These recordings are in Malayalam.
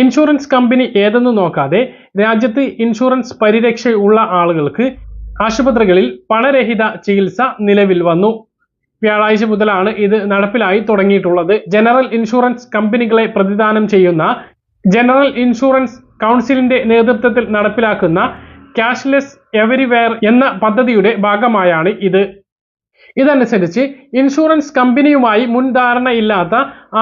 ഇൻഷുറൻസ് കമ്പനി ഏതെന്ന് നോക്കാതെ രാജ്യത്ത് ഇൻഷുറൻസ് പരിരക്ഷയുള്ള ആളുകൾക്ക് ആശുപത്രികളിൽ പണരഹിത ചികിത്സ നിലവിൽ വന്നു. വ്യാഴാഴ്ച മുതലാണ് ഇത് നടപ്പിലായി തുടങ്ങിയിട്ടുള്ളത്. ജനറൽ ഇൻഷുറൻസ് കമ്പനികളെ പ്രതിദാനം ചെയ്യുന്ന ജനറൽ ഇൻഷുറൻസ് കൗൺസിലിന്റെ നേതൃത്വത്തിൽ നടപ്പിലാക്കുന്ന ക്യാഷ്ലെസ് എവരിവെയർ എന്ന പദ്ധതിയുടെ ഭാഗമായാണ് ഇത്. ഇതനുസരിച്ച് ഇൻഷുറൻസ് കമ്പനിയുമായി മുൻധാരണയില്ലാത്ത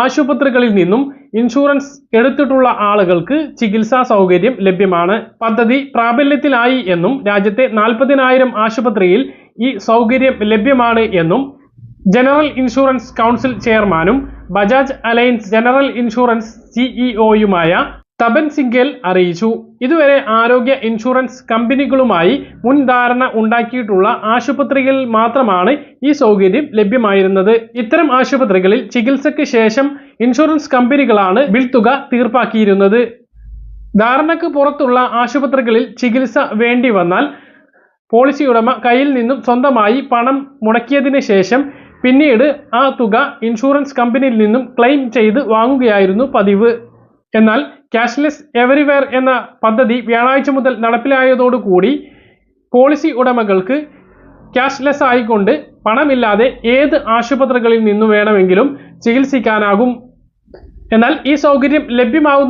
ആശുപത്രികളിൽ നിന്നും ഇൻഷുറൻസ് എടുത്തിട്ടുള്ള ആളുകൾക്ക് ചികിത്സാ സൗകര്യം ലഭ്യമാണ്. പദ്ധതി പ്രാബല്യത്തിലായി എന്നും രാജ്യത്തെ നാൽപ്പതിനായിരം ആശുപത്രിയിൽ ഈ സൗകര്യം ലഭ്യമാണ് എന്നും ജനറൽ ഇൻഷുറൻസ് കൗൺസിൽ ചെയർമാനും ബജാജ് അലയൻസ് ജനറൽ ഇൻഷുറൻസ് സിഇഒയുമായ തപൻ സിംഗേൽ അറിയിച്ചു. ഇതുവരെ ആരോഗ്യ ഇൻഷുറൻസ് കമ്പനികളുമായി മുൻധാരണ ഉണ്ടാക്കിയിട്ടുള്ള ആശുപത്രികളിൽ മാത്രമാണ് ഈ സൗകര്യം ലഭ്യമായിരുന്നത്. ഇത്തരം ആശുപത്രികളിൽ ചികിത്സയ്ക്ക് ശേഷം ഇൻഷുറൻസ് കമ്പനികളാണ് ബിൽ തുക തീർപ്പാക്കിയിരുന്നത്. ധാരണക്ക് പുറത്തുള്ള ആശുപത്രികളിൽ ചികിത്സ വേണ്ടി വന്നാൽ പോളിസി ഉടമ കയ്യിൽ നിന്നും സ്വന്തമായി പണം മുടക്കിയതിന് ശേഷം പിന്നീട് ആ തുക ഇൻഷുറൻസ് കമ്പനിയിൽ നിന്നും ക്ലെയിം ചെയ്ത് വാങ്ങുകയായിരുന്നു പതിവ്. എന്നാൽ ക്യാഷ്ലെസ് എവരിവെയർ എന്ന പദ്ധതി വ്യാഴാഴ്ച മുതൽ നടപ്പിലായതോടുകൂടി പോളിസി ഉടമകൾക്ക് ക്യാഷ്ലെസ് ആയിക്കൊണ്ട് പണമില്ലാതെ ഏത് ആശുപത്രികളിൽ നിന്നു വേണമെങ്കിലും ചികിത്സിക്കാനാകും. എന്നാൽ ഈ സൗകര്യം ലഭ്യമാകുന്ന